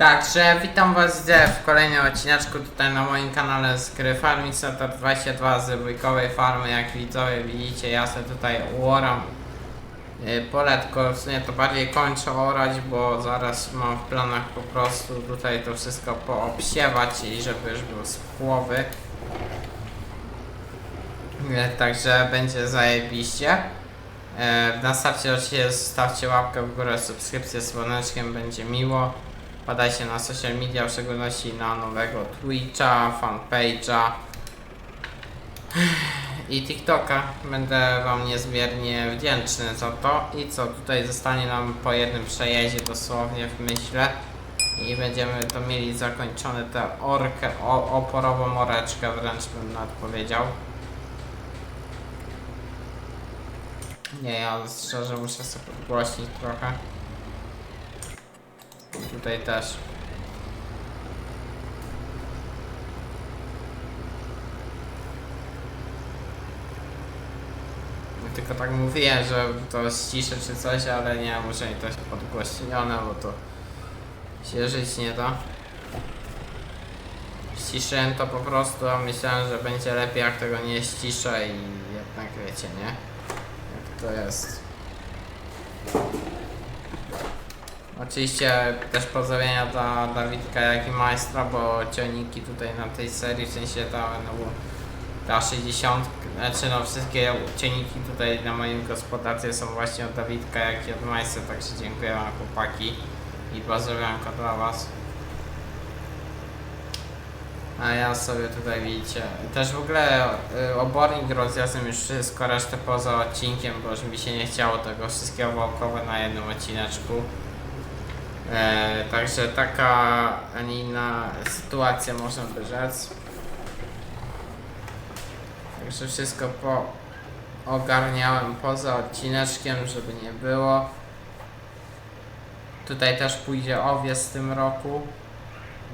Także witam was w kolejnym odcineczku tutaj na moim kanale z gry Farming Center 22 z wujkowej farmy. Jak widzowie widzicie, ja sobie tutaj uoram y, poletko, w sumie to bardziej kończę orać, bo zaraz mam w planach po prostu tutaj to wszystko poobsiewać i żeby już był spłowy. Y, Także będzie zajebiście. E, Na starcie oczywiście zostawcie łapkę w górę, subskrypcję z dzwoneczkiem, będzie miło. Wpadajcie na social media, w szczególności na nowego Twitcha, fanpage'a i TikToka. Będę Wam niezmiernie wdzięczny za to. I co, tutaj zostanie nam po jednym przejeździe dosłownie w myślę. I będziemy to mieli zakończone tę orkę, o, oporową oreczkę wręcz bym nawet powiedział. Nie, ja szczerze muszę sobie podgłośnić trochę. Tutaj też. Tylko tak mówiłem, że to ściszę czy coś, ale nie, muszę mieć to podgłośnione, bo to się żyć nie da. Ściszyłem to po prostu, a myślałem, że będzie lepiej jak tego nie ściszę i jednak wiecie, nie? Jak to jest. Oczywiście też pozdrowienia dla Dawidka jak i Majstra, bo ciągniki tutaj na tej serii, w sensie ta, no, ta 60, znaczy no wszystkie ciągniki tutaj na moim gospodarstwie są właśnie od Dawidka jak i od Majstra, także dziękuję wam chłopaki i pozdrowionko dla was. A ja sobie tutaj widzicie. Też w ogóle y, obornik rozjazłem już wszystko, resztę poza odcinkiem, bo już mi się nie chciało tego wszystkiego wokowe na jednym odcineczku. E, także taka, a nie inna sytuacja można by rzec. Także wszystko po ogarniałem poza odcineczkiem, żeby nie było. Tutaj też pójdzie owiec w tym roku.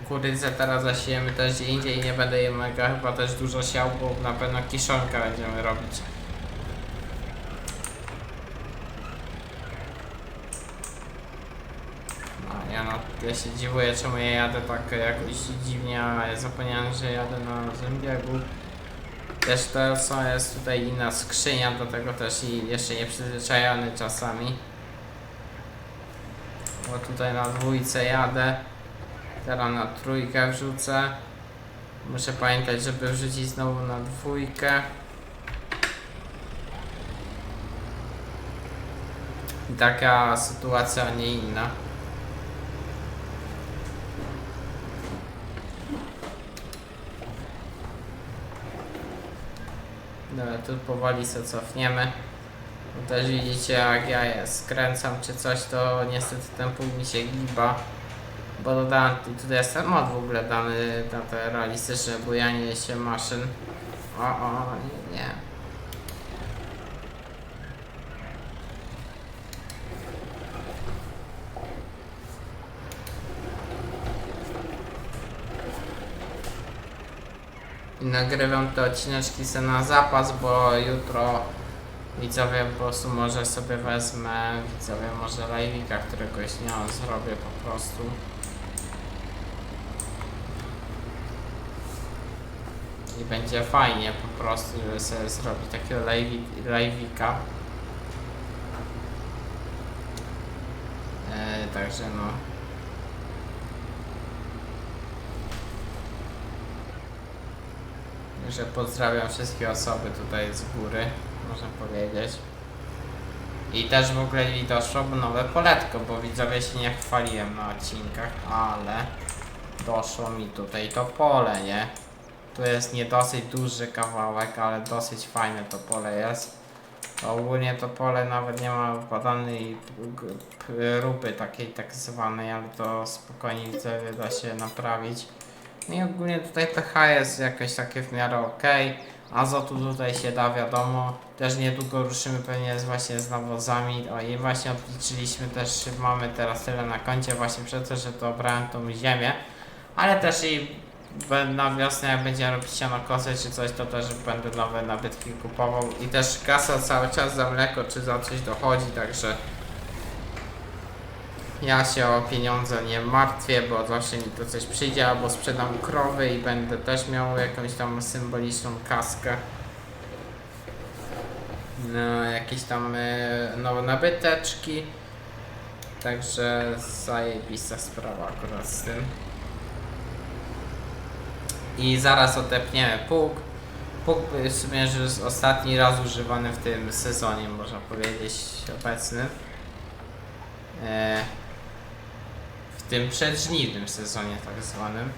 Kurydzę teraz zasiejemy też gdzie indziej nie będę jej mega chyba też dużo siał, bo na pewno kiszonka będziemy robić. No, ja, się dziwię, czemu ja jadę tak jakoś dziwnie, a ja zapomniałem, że jadę na zębiegu. Też to są, jest tutaj inna skrzynia, do tego też i jeszcze nie przyzwyczajony czasami. Bo tutaj na dwójce jadę. Teraz na trójkę wrzucę. Muszę pamiętać, żeby wrzucić znowu na dwójkę. Taka sytuacja, a nie inna. Dobra, tu powoli se cofniemy. Też widzicie jak ja je skręcam czy coś, to niestety ten pół mi się giba. Bo dodałem, tu- tutaj jest ten mod w ogóle dany na te realistyczne bujanie się maszyn. O, o, nie, nie. I nagrywam te odcineczki se na zapas, bo jutro widzowie po prostu może sobie wezmę, widzowie może live'ika któregoś dnia zrobię po prostu. I będzie fajnie po prostu, żeby sobie zrobić takiego live'i- live'ika. E, także no. Także pozdrawiam wszystkie osoby tutaj z góry, można powiedzieć. I też w ogóle mi doszło nowe poletko, bo widzowie się nie chwaliłem na odcinkach, ale doszło mi tutaj to pole, nie? Tu jest nie dosyć duży kawałek, ale dosyć fajne to pole jest. Ogólnie to pole nawet nie ma p- rupy takiej tak zwanej, ale to spokojnie widzowie da się naprawić. No i ogólnie tutaj pH jest jakieś takie w miarę ok. Azotu tutaj się da, wiadomo. Też niedługo ruszymy pewnie z właśnie z nawozami. O i właśnie odliczyliśmy też, mamy teraz tyle na koncie właśnie przez to, że to brałem tą ziemię. Ale też i na wiosnę jak będzie robić siano kosy czy coś, to też będę nowe nabytki kupował. I też kasa cały czas za mleko czy za coś dochodzi, także Ja się o pieniądze nie martwię, bo zawsze mi tu coś przyjdzie, albo sprzedam krowy i będę też miał jakąś tam symboliczną kaskę. No, jakieś tam e, no, nabyteczki. Także zajebista sprawa akurat z tym. I zaraz odepniemy pług. Pług w sumie już jest ostatni raz używany w tym sezonie, można powiedzieć, obecnym. E, w tym przedżniwnym sezonie tak zwanym.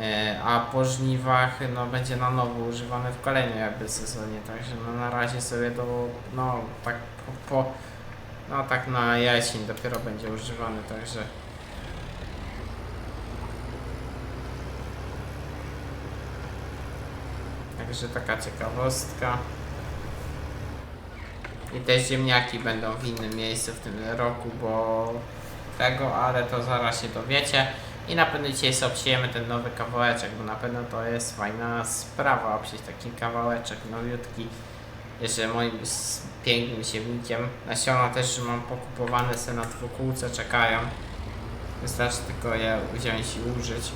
E, a po żniwach no, będzie na nowo używane w kolejnym jakby sezonie, także no, na razie sobie to no tak po, po no tak na jesień dopiero będzie używany, także Także taka ciekawostka. I te ziemniaki będą w innym miejscu w tym roku, bo tego, ale to zaraz się dowiecie. I na pewno dzisiaj sobie ten nowy kawałeczek, bo na pewno to jest fajna sprawa, obsieć taki kawałeczek nowiutki. Jeszcze moim pięknym siewnikiem. Nasiona też mam pokupowane se na dwukółce, czekają. Wystarczy tylko je wziąć i użyć.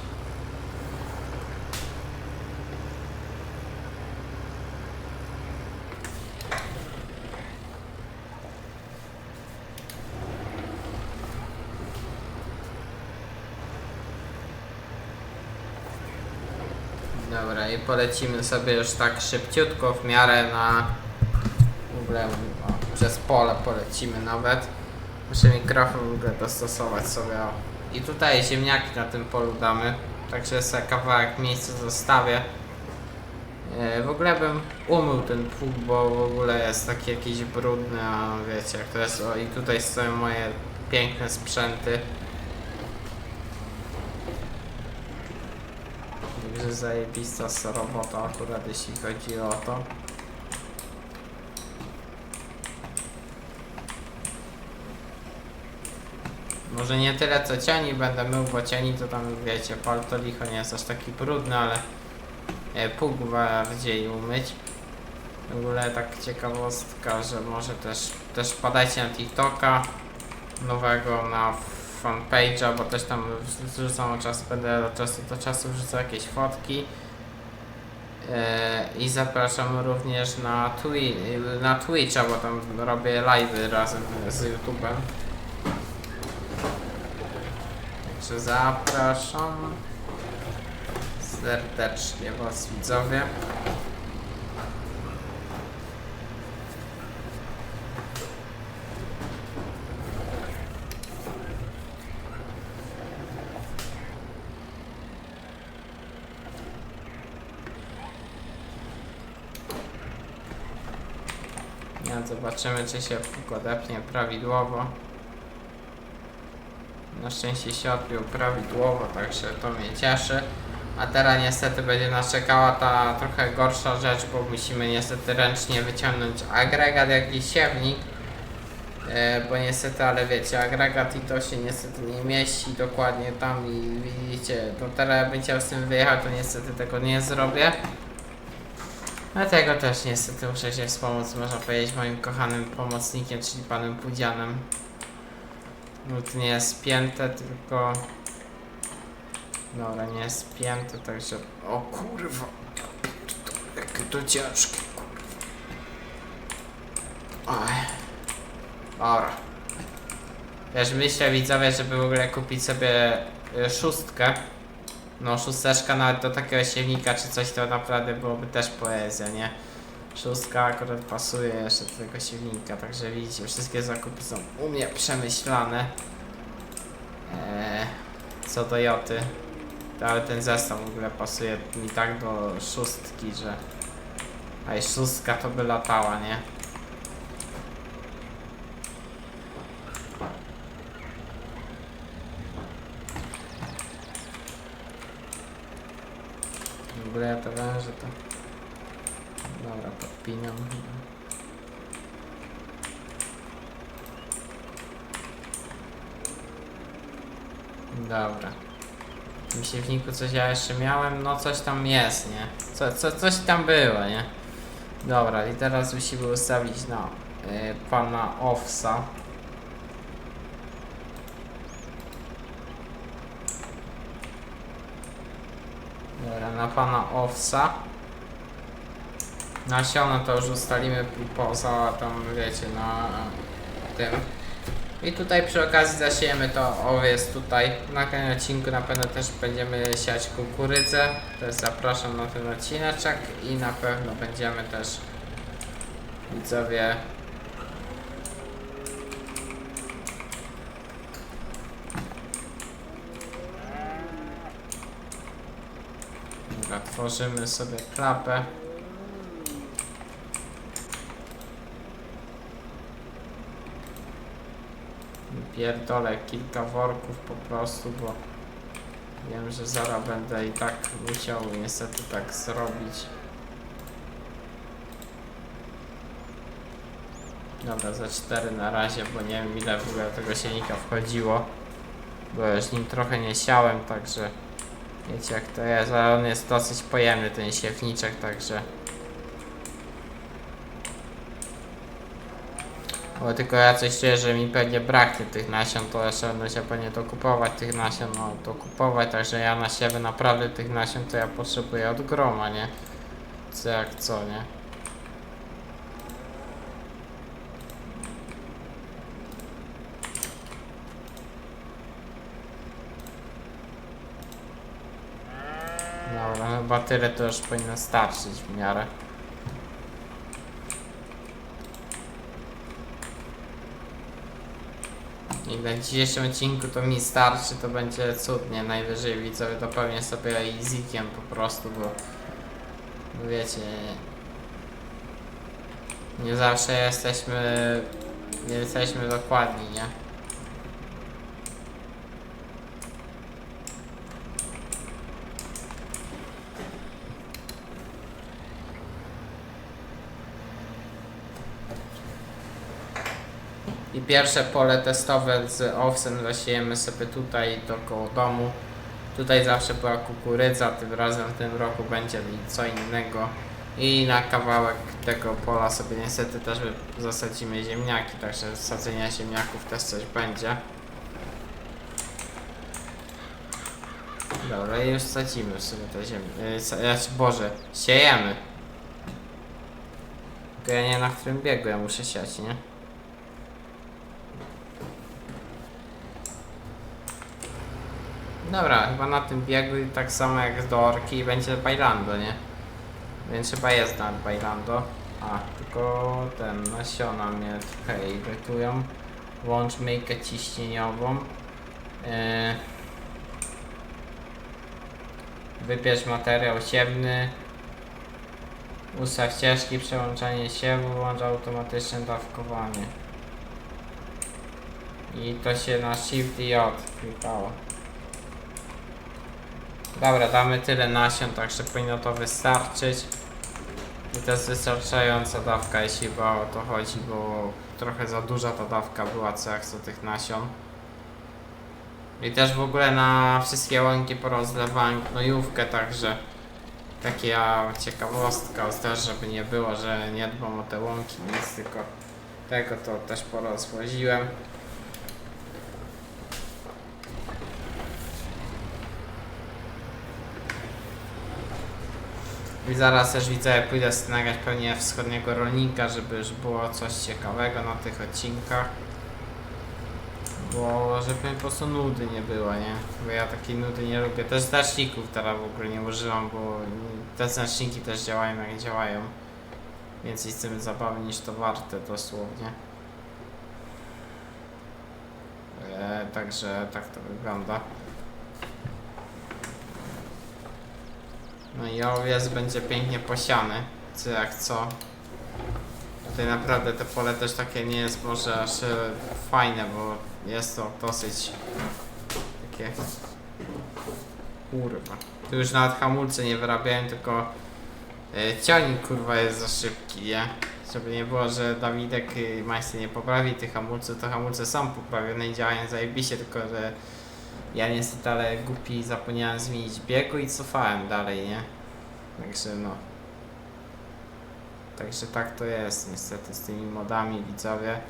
Dobra, i polecimy sobie już tak szybciutko w miarę na w ogóle o, przez pole polecimy nawet. Muszę mikrofon w ogóle dostosować sobie. O. I tutaj ziemniaki na tym polu damy. Także sobie kawałek miejsca zostawię. E, W ogóle bym umył ten pług, bo w ogóle jest taki jakiś brudny, a wiecie jak to jest. O, i tutaj stoją moje piękne sprzęty. Także zajebista robota akurat jeśli chodzi o to. Może nie tyle co ciani będę mył, bo ciani to tam wiecie, palto licho nie jest aż taki brudny, ale e, pług bardziej umyć. W ogóle tak ciekawostka, że może też, też padajcie na TikToka nowego, na fanpage'a, bo też tam wrzucam od czasu, będę od czasu do czasu wrzucał jakieś fotki. E, I zapraszam również na, twi na Twitcha, bo tam robię live'y razem z YouTube'em. Także zapraszam serdecznie Was widzowie. Ja zobaczymy, czy się pług odepnie prawidłowo. Na szczęście się odbił prawidłowo, także to mnie cieszy. A teraz niestety będzie nas czekała ta trochę gorsza rzecz, bo musimy niestety ręcznie wyciągnąć agregat, jakiś siewnik. E, bo niestety, ale wiecie, agregat i to się niestety nie mieści dokładnie tam i widzicie, to teraz bym chciał z tym wyjechać, to niestety tego nie zrobię. Dlatego też niestety muszę się wspomóc, można powiedzieć, moim kochanym pomocnikiem, czyli panem Pudzianem. No to nie jest spięte, tylko... Dobra, nie jest spięte, także... O kurwa! Jakie to ciężkie, kurwa. Oj. Dobra. Wiesz, myślę widzowie, żeby w ogóle kupić sobie y, szóstkę. No, szósteczka nawet do takiego siewnika czy coś, to naprawdę byłoby też poezja, nie? Szóstka akurat pasuje jeszcze do tego siewnika, także widzicie, wszystkie zakupy są u mnie przemyślane. Eee, co do joty. Ale ten zestaw w ogóle pasuje mi tak do szóstki, że... A i szóstka to by latała, nie? W ogóle ja to węże to... Dobra, podpinam. Dobra. W tym siewniku coś ja jeszcze miałem, no coś tam jest, nie? Co, co, coś tam było, nie? Dobra, i teraz musimy ustawić na y, pana Offsa. Dobra, na pana Owsa. Nasiona to już ustalimy poza tam, wiecie, na tym. I tutaj przy okazji zasiejemy to owiec tutaj. Na kolejnym odcinku na pewno też będziemy siać kukurydzę. Zapraszam na ten odcineczek i na pewno będziemy też widzowie Dobra, tworzymy sobie klapę. Pierdolę kilka worków po prostu, bo wiem, że zaraz będę i tak musiał niestety tak zrobić. Dobra, za cztery na razie, bo nie wiem ile w ogóle tego silnika wchodziło. Bo już nim trochę nie siałem, także wiecie jak to jest, ale on jest dosyć pojemny ten siewniczek, także Bo tylko ja coś czuję, że mi pewnie braknie tych nasion, to jeszcze będę się pewnie dokupować tych nasion, no dokupować, także ja na siebie naprawdę tych nasion to ja potrzebuję od groma, nie? Co jak co, nie? Dobra, no chyba tyle to już powinno starczyć w miarę. I na dzisiejszym odcinku to mi starczy, to będzie cudnie. Najwyżej widzowie to pewnie sobie easykiem po prostu, bo wiecie, nie zawsze jesteśmy, nie jesteśmy dokładni, nie? I pierwsze pole testowe z owsem zasiejemy sobie tutaj dookoła domu. Tutaj zawsze była kukurydza, tym razem w tym roku będzie co innego. I na kawałek tego pola sobie niestety też zasadzimy ziemniaki, także sadzenia ziemniaków też coś będzie. Dobra, już sadzimy sobie te ziemię. Yy, sa- znaczy, Boże, siejemy. Tylko ja nie na którym biegu ja muszę siać, nie? Dobra, chyba na tym biegu i tak samo jak do Orki będzie Bailando, nie? Więc chyba jest nad Bailando. A, tylko ten, nasiona mnie trochę irytują. Włącz myjkę ciśnieniową. Yy. Wybierz materiał siewny. Ustaw ścieżki, przełączanie siewu, włącz automatyczne dawkowanie. I to się na Shift i J klikało. Dobra, damy tyle nasion, także powinno to wystarczyć. I to jest wystarczająca dawka, jeśli o to chodzi, bo trochę za duża ta dawka była co jak co tych nasion. I też w ogóle na wszystkie łąki porozlewałem gnojówkę, także taka ciekawostka też, żeby nie było, że nie dbam o te łąki, nic, tylko tego to też porozwoziłem. I zaraz też widzę, pójdę nagrać pewnie wschodniego rolnika, żeby już było coś ciekawego na tych odcinkach. Bo żeby po prostu nudy nie było, nie? Bo ja takiej nudy nie lubię. Też znaczników teraz w ogóle nie używam, bo te znaczniki też działają jak działają. Więcej z tym zabawy niż to warte dosłownie. E, także tak to wygląda. No i owiec będzie pięknie posiany, co jak co. Tutaj naprawdę te pole też takie nie jest może aż e, fajne, bo jest to dosyć takie... Kurwa. Tu już nawet hamulce nie wyrabiałem, tylko e, ciągnik kurwa jest za szybki, nie? Żeby nie było, że Dawidek y, majster nie poprawi tych hamulców, to hamulce są poprawione i działają zajebiście, tylko że ja niestety ale głupi zapomniałem zmienić biegu i cofałem dalej, nie? Także no. Także tak to jest niestety z tymi modami widzowie.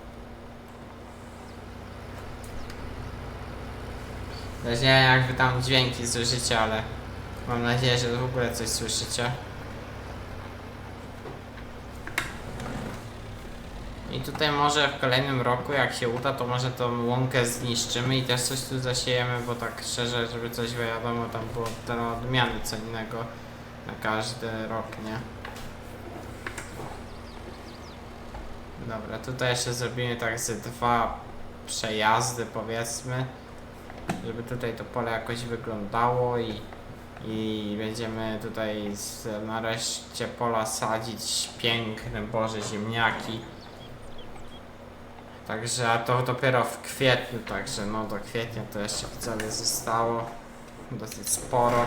Też nie wiem jak wy tam dźwięki słyszycie, ale Mam nadzieję, że w ogóle coś słyszycie. I tutaj może w kolejnym roku, jak się uda, to może tą łąkę zniszczymy i też coś tu zasiejemy, bo tak szczerze, żeby coś wiadomo, tam było te odmiany co innego na każdy rok, nie? Dobra, tutaj jeszcze zrobimy tak ze dwa przejazdy powiedzmy, żeby tutaj to pole jakoś wyglądało i, i będziemy tutaj z, nareszcie pola sadzić piękne boże ziemniaki. Także a to dopiero w kwietniu, także no do kwietnia to jeszcze wcale zostało dosyć sporo.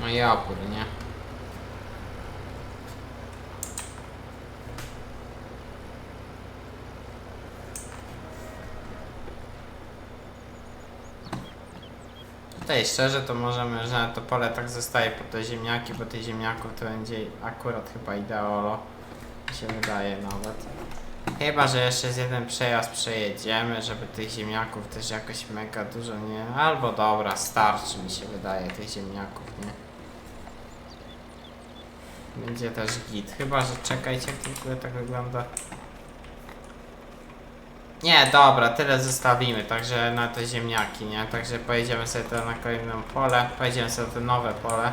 No nie? Tutaj szczerze to możemy, że to pole tak zostaje pod te ziemniaki, bo tych ziemniaków to będzie akurat chyba ideolo. Mi się wydaje nawet. Chyba, że jeszcze z jeden przejazd przejedziemy, żeby tych ziemniaków też jakoś mega dużo nie... Albo dobra, starczy mi się wydaje tych ziemniaków, nie? Będzie też git. Chyba, że czekajcie, jak ogóle tak wygląda. Nie, dobra, tyle zostawimy, także na te ziemniaki, nie? Także pojedziemy sobie to na kolejne pole, pojedziemy sobie na te nowe pole.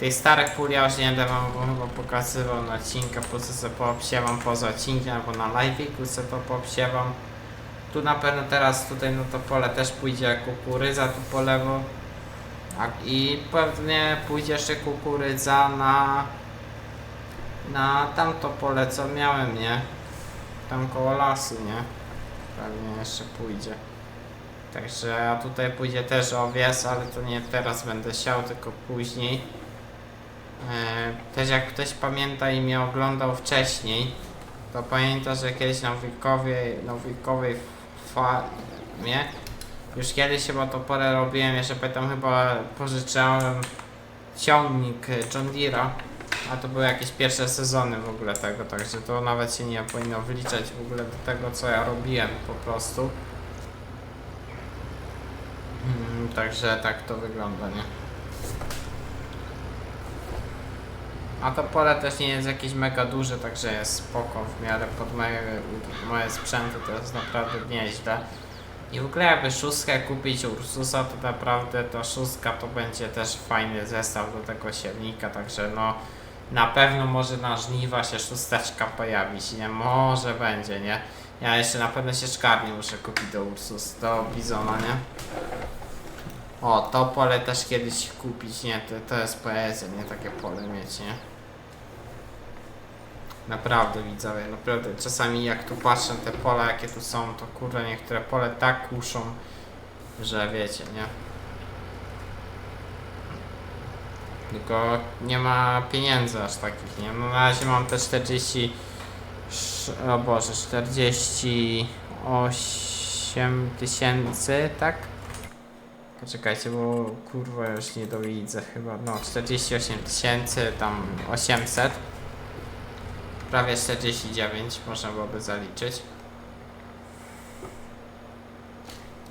Tych starych pól ja już nie będę wam chyba pokazywał na odcinka, po co sobie poobsiewam poza odcinkiem, albo na live'iku sobie to poobsiewam. Tu na pewno teraz tutaj na to pole też pójdzie kukurydza tu po lewo. A, I pewnie pójdzie jeszcze kukurydza na na tamto pole co miałem, nie? Tam koło lasu, nie? Pewnie jeszcze pójdzie. Także, a tutaj pójdzie też owies, ale to nie teraz będę siał, tylko później. E, też jak ktoś pamięta i mnie oglądał wcześniej, to pamięta, że kiedyś na wujkowej, na wujkowej farmie już kiedyś chyba to pole robiłem, jeszcze pamiętam chyba pożyczałem ciągnik John Deere'a, a to były jakieś pierwsze sezony w ogóle tego, także to nawet się nie powinno wliczać w ogóle do tego co ja robiłem po prostu. Mm, także tak to wygląda, nie? A to pole też nie jest jakieś mega duże, także jest spoko w miarę pod moje, moje sprzęty to jest naprawdę nieźle. I w ogóle jakby szóstkę kupić Ursusa, to naprawdę ta szóstka to będzie też fajny zestaw do tego siewnika, także no na pewno może na żniwa się szósteczka pojawić, nie? Może będzie, nie? Ja jeszcze na pewno się szkarnie muszę kupić do Ursus, do Bizona, nie? O, to pole też kiedyś kupić, nie? To, to jest poezja, nie? Takie pole mieć, nie? Naprawdę widzowie, naprawdę czasami jak tu patrzę te pola jakie tu są, to kurde niektóre pole tak kuszą, że wiecie, nie? Tylko nie ma pieniędzy aż takich, nie? No na razie mam te 40 sz- o Boże, 48 tysięcy, tak? Poczekajcie, bo kurwa już nie dowidzę chyba, no 48 tysięcy, tam 800 prawie 49 można byłoby zaliczyć.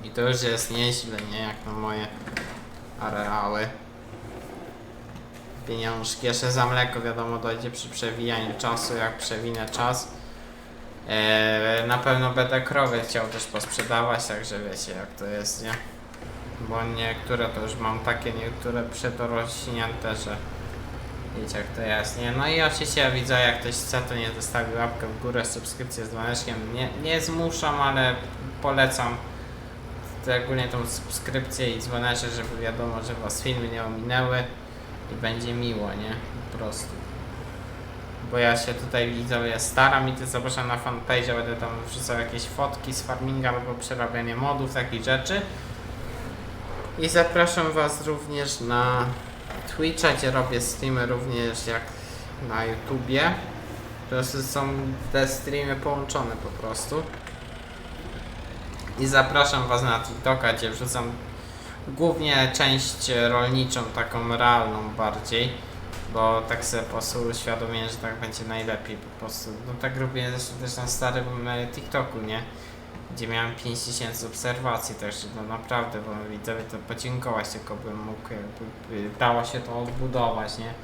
I to już jest nieźle, nie? Jak na moje areały. Pieniążki. Jeszcze za mleko wiadomo dojdzie przy przewijaniu czasu, jak przewinę czas. Eee, na pewno będę krowy chciał też posprzedawać, także wiecie jak to jest, nie? Bo niektóre to już mam takie, niektóre przedorośnięte, że Wiecie jak to jest, nie? No i oczywiście widzę, jak ktoś chce, to nie zostawi łapkę w górę, subskrypcję z dzwoneczkiem. Nie, nie zmuszam, ale polecam szczególnie tą subskrypcję i dzwoneczek, żeby wiadomo, że was filmy nie ominęły będzie miło, nie? Po prostu. Bo ja się tutaj widzowie staram i ty zapraszam na fanpage, będę tam wrzucał jakieś fotki z farminga albo przerabianie modów, takich rzeczy. I zapraszam was również na Twitcha, gdzie robię streamy również jak na YouTubie. To są te streamy połączone po prostu. I zapraszam Was na TikToka, gdzie wrzucam głównie część rolniczą, taką realną bardziej. Bo tak sobie po prostu uświadomiłem, że tak będzie najlepiej po prostu. No tak robię też na starym TikToku, nie? Gdzie miałem 5000 obserwacji, także no naprawdę, bo widzowie to podziękować, tylko bym mógł jakby by dało się to odbudować, nie?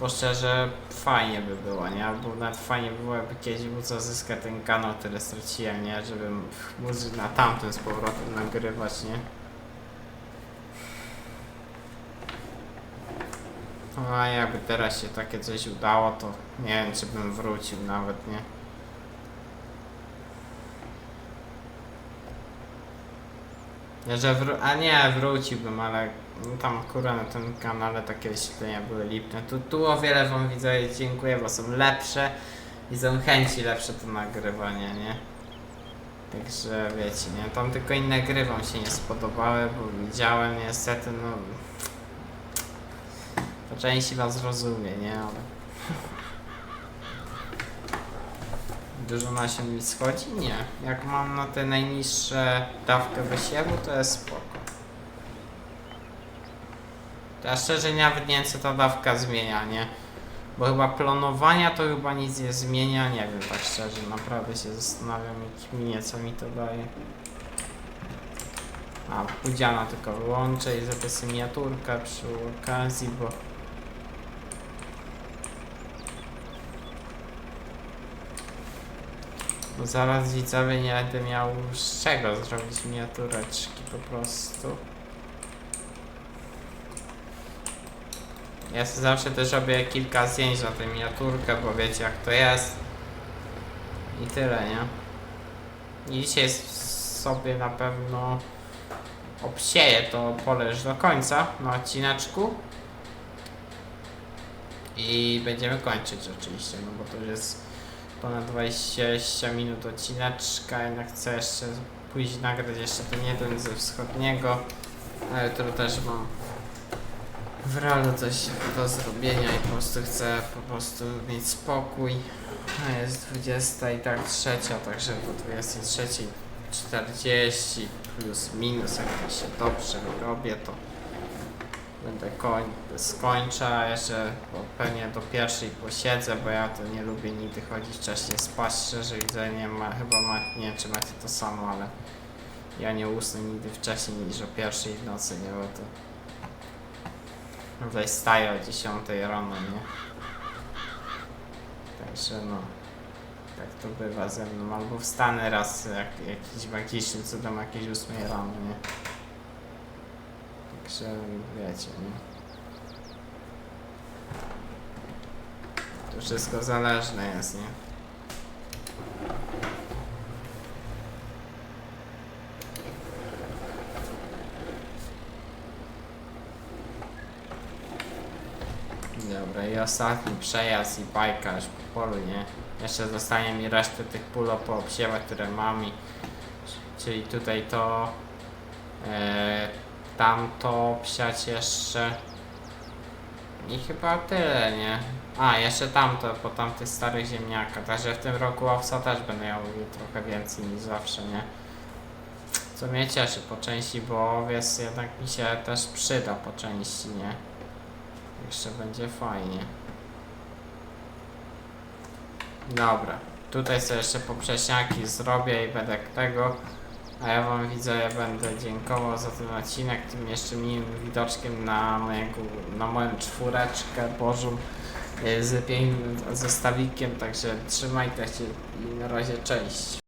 Bo szczerze fajnie by było, nie? Albo nawet fajnie by było, jakby kiedyś móc uzyskać ten kanał, który straciłem, nie? Żebym móc na tamtym z powrotem nagrywać, nie? A jakby teraz się takie coś udało, to nie wiem, czy bym wrócił nawet, nie? Że wró- a nie, wróciłbym, ale no tam kurwa na tym kanale takie wyświetlenia były lipne. Tu, tu o wiele wam widzę dziękuję, bo są lepsze i są chęci lepsze do nagrywania, nie? Także wiecie, nie? Tam tylko inne gry wam się nie spodobały, bo widziałem niestety, no... Po części was rozumie, nie? Ale... Dużo nasion mi schodzi? Nie. Jak mam na te najniższe dawkę wysiewu, to jest spoko. To ja szczerze nawet nie wiem, co ta dawka zmienia, nie? Bo chyba planowania to chyba nic nie zmienia, nie wiem tak szczerze, naprawdę się zastanawiam, minie, co mi to daje. A, pudziana tylko wyłączę i zapisy miniaturka przy okazji, bo... Bo zaraz widzowie nie będę miał z czego zrobić miniatureczki po prostu. Ja sobie zawsze też robię kilka zdjęć na tę miniaturkę, bo wiecie jak to jest. I tyle, nie? I dzisiaj sobie na pewno obsieję to pole już do końca na odcineczku. I będziemy kończyć oczywiście, no bo to już jest ponad 20 minut odcineczka, jednak chcę jeszcze pójść nagrać jeszcze ten jeden ze wschodniego, ale to też mam w realu coś do zrobienia i po prostu chcę po prostu mieć spokój. A jest 20 i tak trzecia, także po 23.40 plus minus, jak się dobrze robię, to będę koń, skończę, jeszcze pewnie do pierwszej posiedzę, bo ja to nie lubię nigdy chodzić wcześniej spać, szczerze widzę, nie ma, chyba ma, nie wiem czy macie to samo, ale ja nie usnę nigdy wcześniej niż o pierwszej w nocy, nie, bo to tutaj staję o 10 rano, nie? Także no, tak to bywa ze mną, albo wstanę raz jak, jakiś magicznym cudem jakieś 8 rano, nie? Także wiecie, nie? To wszystko zależne jest, nie? Dobra, i ostatni przejazd i bajka już po polu, nie? Jeszcze zostanie mi resztę tych pól poobsiewać, które mam i... Czyli tutaj to... E, tamto psiać jeszcze... I chyba tyle, nie? A, jeszcze tamto, po tamtych starych ziemniakach. Także w tym roku owca też będę miał trochę więcej niż zawsze, nie? Co mnie cieszy po części, bo owiec jednak mi się też przyda po części, nie? Jeszcze będzie fajnie. Dobra. Tutaj sobie jeszcze poprzeczniaki zrobię i będę tego. A ja wam widzę, ja będę dziękował za ten odcinek, tym jeszcze miłym widoczkiem na mojego, na moją czwóreczkę Bożą y, z pięknym zestawikiem, także trzymajcie się i na razie cześć.